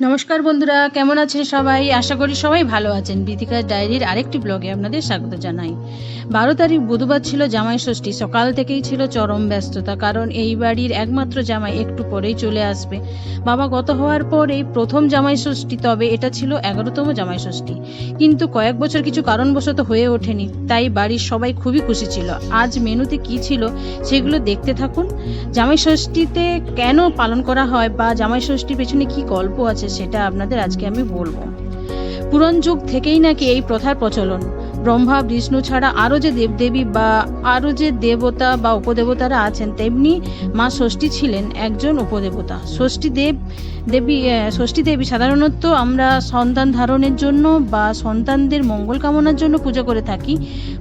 নমস্কার বন্ধুরা, কেমন আছেন সবাই? আশা করি সবাই ভালো আছেন। বিথিকার ডায়েরির আরেকটি ব্লগে আপনাদের স্বাগত জানাই। বারো তারিখ বুধবার ছিল জামাই ষষ্ঠী। সকাল থেকেই ছিল চরম ব্যস্ততা, কারণ এই বাড়ির একমাত্র জামাই একটু পরেই চলে আসবে। বাবা গত হওয়ার পর এই প্রথম জামাই ষষ্ঠী, তবে এটা ছিল এগারোতম জামাই ষষ্ঠী। কিন্তু কয়েক বছর কিছু কারণবশত হয়ে ওঠেনি, তাই বাড়ির সবাই খুবই খুশি ছিল। আজ মেনুতে কি ছিল সেগুলো দেখতে থাকুন। জামাই ষষ্ঠীতে কেন পালন করা হয় বা জামাই ষষ্ঠীর পেছনে কি গল্প আছে সেটা আপনাদের আজকে আমি বলব। পুরন যুগ থেকেই নাকি এই প্রথার প্রচলন। ব্রহ্মা, বিষ্ণু ছাড়া আরও যে দেবদেবী বা আরও যে দেবতা বা উপদেবতারা আছেন, তেমনি মা ষষ্ঠী ছিলেন একজন উপদেবতা। ষষ্ঠী দেব, দেবী ষষ্ঠী দেবী সাধারণত আমরা সন্তান ধারণের জন্য বা সন্তানদের মঙ্গল কামনার জন্য পূজা করে থাকি।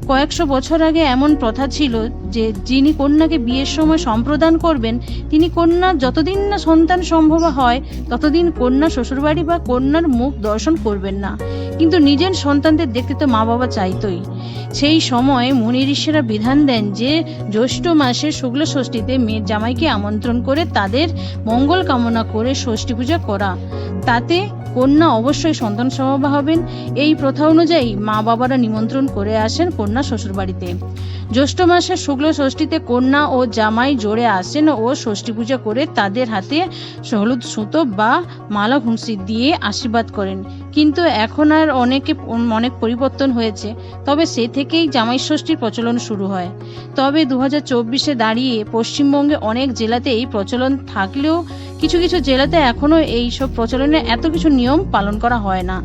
কয়েকশো বছর আগে এমন প্রথা ছিল যে, যিনি কন্যাকে বিয়ের সময় সম্প্রদান করবেন, তিনি কন্যা যতদিন না সন্তান সম্ভব হয়, ততদিন কন্যা শ্বশুরবাড়ি বা কন্যার মুখ দর্শন করবেন না। কিন্তু নিজের সন্তানদের দেখতে তো মা বাবা চাইতোই। সেই সময় মুনি ঋষিরা বিধান দেন যে, জ্যৈষ্ঠ মাসে শুক্ল ষষ্ঠীতে মেয়ের জামাইকে আমন্ত্রণ করে তাদের মঙ্গল কামনা করে ষষ্ঠী পূজা করা। তাতে কন্যা অবশ্যই সন্তান সম্ভবা হবেন। এই প্রথা অনুযায়ী মা বাবারা নিমন্ত্রণ করে আসেন কন্যা শ্বশুরবাড়িতে। জ্যৈষ্ঠ মাসের শুক্ল ষষ্ঠীতে কন্যা ও জামাই জোরে আসেন ও ষষ্ঠী পূজা করে তাদের হাতে হলুদ সুতো বা মালা ঘুষি দিয়ে আশীর্বাদ করেন। কিন্তু এখন আর অনেকে অনেক পরিবর্তন হয়েছে, তবে সে থেকেই জামাই ষষ্ঠীর প্রচলন শুরু হয়। তবে দু হাজার দাঁড়িয়ে পশ্চিমবঙ্গে অনেক জেলাতে এই প্রচলন থাকলেও কিছু কিছু জেলাতে এখনও এই সব প্রচলনে এত কিছু নিয়ম পালন করা হয় না।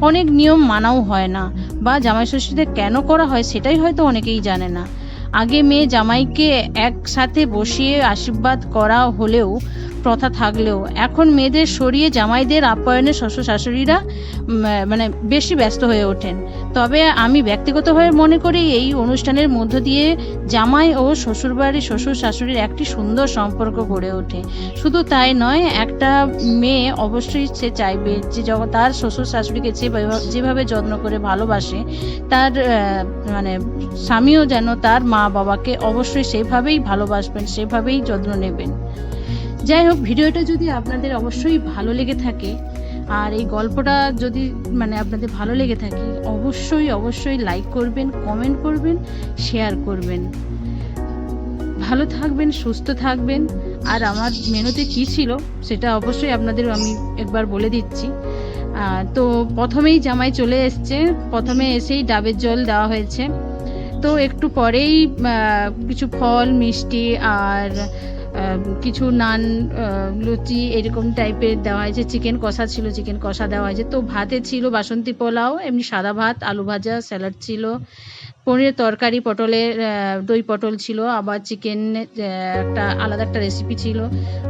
অনেক নিয়ম মানাও হয় না, বা জামাই ষষ্ঠীতে কেন করা হয় সেটাই হয়তো অনেকেই জানে না। আগে মেয়ে জামাইকে একসাথে বসিয়ে আশীর্বাদ করা হলেও প্রথা থাকলেও। এখন মেয়েদের সরিয়ে জামাইদের আপ্যায়নে শ্বশুর শাশুড়িরা মানে বেশি ব্যস্ত হয়ে ওঠেন। তবে আমি ব্যক্তিগতভাবে মনে করি এই অনুষ্ঠানের মধ্য দিয়ে জামাই ও শ্বশুরবাড়ি শ্বশুর শাশুড়ির একটি সুন্দর সম্পর্ক গড়ে ওঠে। শুধু তাই নয়, একটা মেয়ে অবশ্যই সে চাইবে যে তার শ্বশুর শাশুড়িকে যেভাবে যেভাবে যত্ন করে ভালোবাসে, তার মানে স্বামীও যেন তার মা বাবাকে অবশ্যই সেভাবেই ভালোবাসবেন, সেভাবেই যত্ন নেবেন। যাই হোক ভিডিওটা যদি আপনাদের অবশ্যই ভালো লেগে থাকে, আর এই গল্পটা যদি মানে আপনাদের ভালো লেগে থাকে, অবশ্যই অবশ্যই লাইক করবেন কমেন্ট করবেন শেয়ার করবেন। ভালো থাকবেন, সুস্থ থাকবেন, আর আমার মেনুতে কি ছিল, সেটা অবশ্যই আপনাদের আমি একবার বলে দিচ্ছি। তো প্রথমেই জামাই চলে এসছে, প্রথমে এসেই ডাবের জল দেওয়া হয়েছে। তো একটু পরেই কিছু ফল, মিষ্টি আর কিছু নান লুচি এরকম টাইপের দেওয়া হয়েছে। চিকেন কষা ছিল, চিকেন কষা দেওয়া হয়েছে। তো ভাতে ছিল বাসন্তী পোলাও, এমনি সাদা ভাত, আলু ভাজা, স্যালাড ছিল, পনিরের তরকারি, পটলের দই পটল ছিল, আবার চিকেন একটা আলাদা একটা রেসিপি ছিল,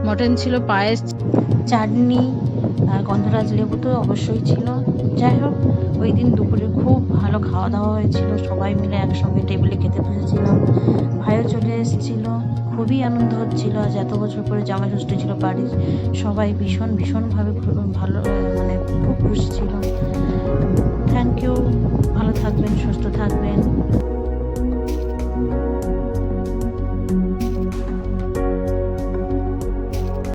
মটন ছিল, পায়েস, চাটনি আর গন্ধরাজ লেবু তো অবশ্যই ছিল। যাই হোক ওই দিন দুপুরে খুব ভালো খাওয়া দাওয়া হয়েছিল। সবাই মিলে একসঙ্গে টেবিলে খেতে বসেছিলাম। ভাইও চলে এসেছিল। খুবই আনন্দ হচ্ছিল। আজ এত বছর পরে জামাষষ্ঠী ছিল বাড়ির। সবাই ভীষণ, ভীষণভাবে ভালো মানে খুব খুশি ছিল। থ্যাংক ইউ ভালো থাকবেন, সুস্থ থাকবেন।